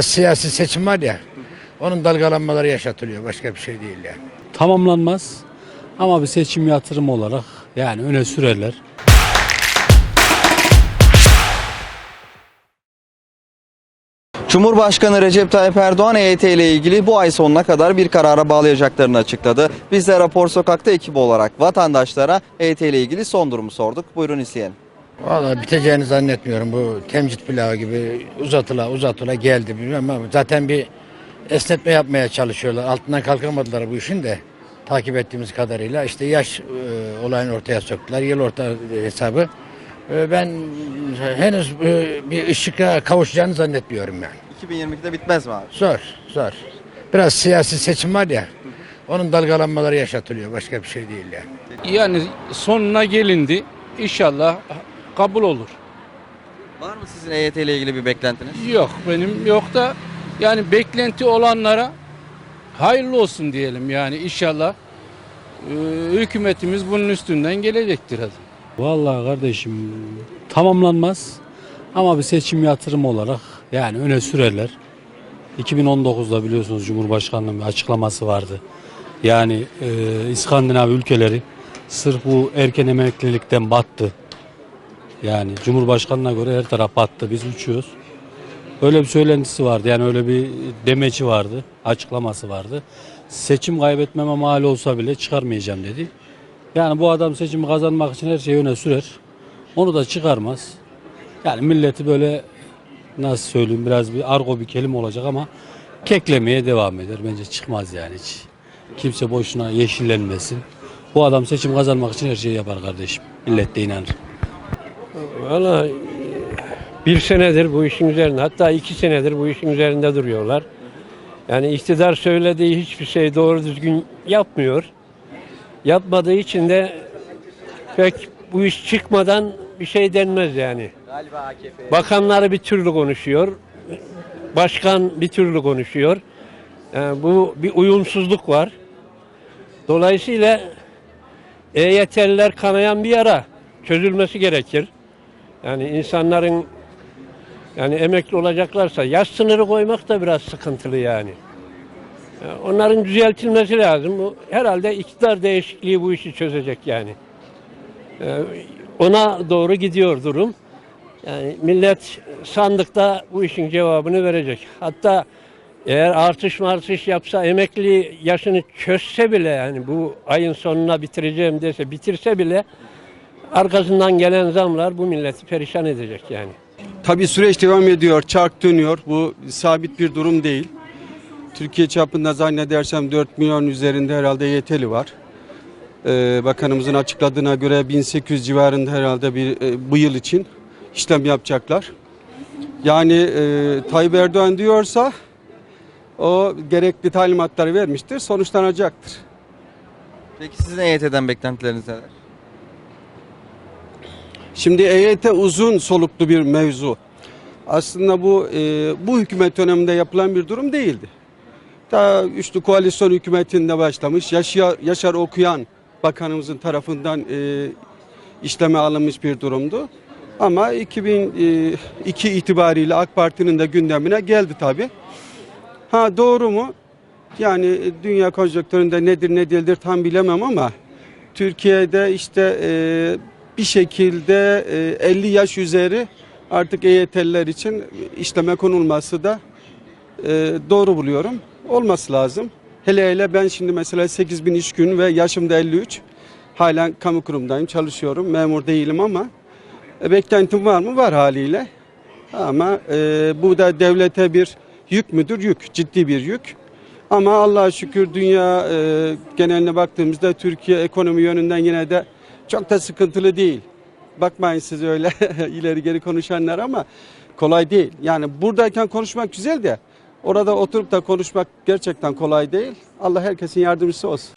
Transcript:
Siyasi seçim var ya, onun dalgalanmaları yaşatılıyor. Başka bir şey değil yani. tamamlanmaz. Ama bir seçim yatırım olarak yani öne sürerler. Cumhurbaşkanı Recep Tayyip Erdoğan EYT ile ilgili bu ay sonuna kadar bir karara bağlayacaklarını açıkladı. Biz de Rapor Sokak'ta ekibi olarak vatandaşlara EYT ile ilgili son durumu sorduk. Buyurun izleyelim. Vallahi biteceğini zannetmiyorum. Bu temcit pilavı gibi uzatıla uzatıla geldi bilmem ama zaten bir esnetme yapmaya çalışıyorlar. Altından kalkamadılar bu işin de takip ettiğimiz kadarıyla. işte yaş e, olayını ortaya soktular. Yıl orta hesabı. E, ben henüz e, bir ışığa kavuşacağını zannetmiyorum yani. 2022'de bitmez mi abi? Zor, zor. Biraz siyasi seçim var ya, onun dalgalanmaları yaşatılıyor. Başka bir şey değil yani. Yani sonuna gelindi. İnşallah kabul olur. Var mı sizin EYT ile ilgili bir beklentiniz? Yok benim yok da yani beklenti olanlara hayırlı olsun diyelim yani inşallah e, hükümetimiz bunun üstünden gelecektir hadi. Vallahi kardeşim tamamlanmaz. Ama bir seçim yatırım olarak yani öne sürerler. 2019'da biliyorsunuz Cumhurbaşkanlığı'nın bir açıklaması vardı. Yani e, İskandinav ülkeleri sırf bu erken emeklilikten battı. Yani Cumhurbaşkanına göre her taraf battı. Biz uçuyoruz. Öyle bir söylentisi vardı. Yani öyle bir demeci vardı. Açıklaması vardı. Seçim kaybetmeme mal olsa bile çıkarmayacağım dedi. Yani bu adam seçimi kazanmak için her şeyi öne sürer. Onu da çıkarmaz. Yani milleti böyle nasıl söyleyeyim biraz bir argo bir kelime olacak ama keklemeye devam eder. Bence çıkmaz yani hiç. Kimse boşuna yeşillenmesin. Bu adam seçim kazanmak için her şeyi yapar kardeşim. Millet de inanır. Valla e, bir senedir bu işin üzerinde hatta iki senedir bu işin üzerinde duruyorlar. Yani iktidar söylediği hiçbir şey doğru düzgün yapmıyor. Yapmadığı için de pek bu iş çıkmadan bir şey denmez yani. Galiba AKP. Bakanları bir türlü konuşuyor. Başkan bir türlü konuşuyor. Yani bu bir uyumsuzluk var. Dolayısıyla EYT'liler kanayan bir yara çözülmesi gerekir. Yani insanların yani emekli olacaklarsa yaş sınırı koymak da biraz sıkıntılı yani. Yani Onların düzeltilmesi lazım. Bu herhalde iktidar değişikliği bu işi çözecek yani. Ee, Ona doğru gidiyor durum. Yani millet sandıkta bu işin cevabını verecek. Hatta eğer artış martış yapsa emekli yaşını çözse bile yani bu ayın sonuna bitireceğim dese bitirse bile arkasından gelen zamlar bu milleti perişan edecek yani. Tabii süreç devam ediyor, çark dönüyor. Bu sabit bir durum değil. Türkiye çapında zannedersem 4 milyon üzerinde herhalde yeteli var. Ee, bakanımızın açıkladığına göre 1800 civarında herhalde bir e, bu yıl için işlem yapacaklar. Yani e, Tayyip Erdoğan diyorsa o gerekli talimatları vermiştir, sonuçlanacaktır. Peki sizin EYT'den beklentileriniz neler? Şimdi EYT uzun soluklu bir mevzu. Aslında bu e, bu hükümet döneminde yapılan bir durum değildi. Daha üçlü koalisyon hükümetinde başlamış. Yaşar, Yaşar Okuyan bakanımızın tarafından e, işleme alınmış bir durumdu. Ama 2002 itibariyle AK Parti'nin de gündemine geldi tabii. Ha doğru mu? Yani e, dünya konjonktüründe nedir ne değildir tam bilemem ama Türkiye'de işte e, bir şekilde e, 50 yaş üzeri artık EYT'liler için işleme konulması da e, doğru buluyorum. Olması lazım. Hele hele ben şimdi mesela 8000 iş gün ve yaşım da 53. Halen kamu kurumdayım, çalışıyorum. Memur değilim ama e, beklentim var mı? Var haliyle. Ama e, bu da devlete bir yük müdür? Yük. Ciddi bir yük. Ama Allah'a şükür dünya e, geneline baktığımızda Türkiye ekonomi yönünden yine de çok da sıkıntılı değil. Bakmayın siz öyle ileri geri konuşanlar ama kolay değil. Yani buradayken konuşmak güzel de orada oturup da konuşmak gerçekten kolay değil. Allah herkesin yardımcısı olsun.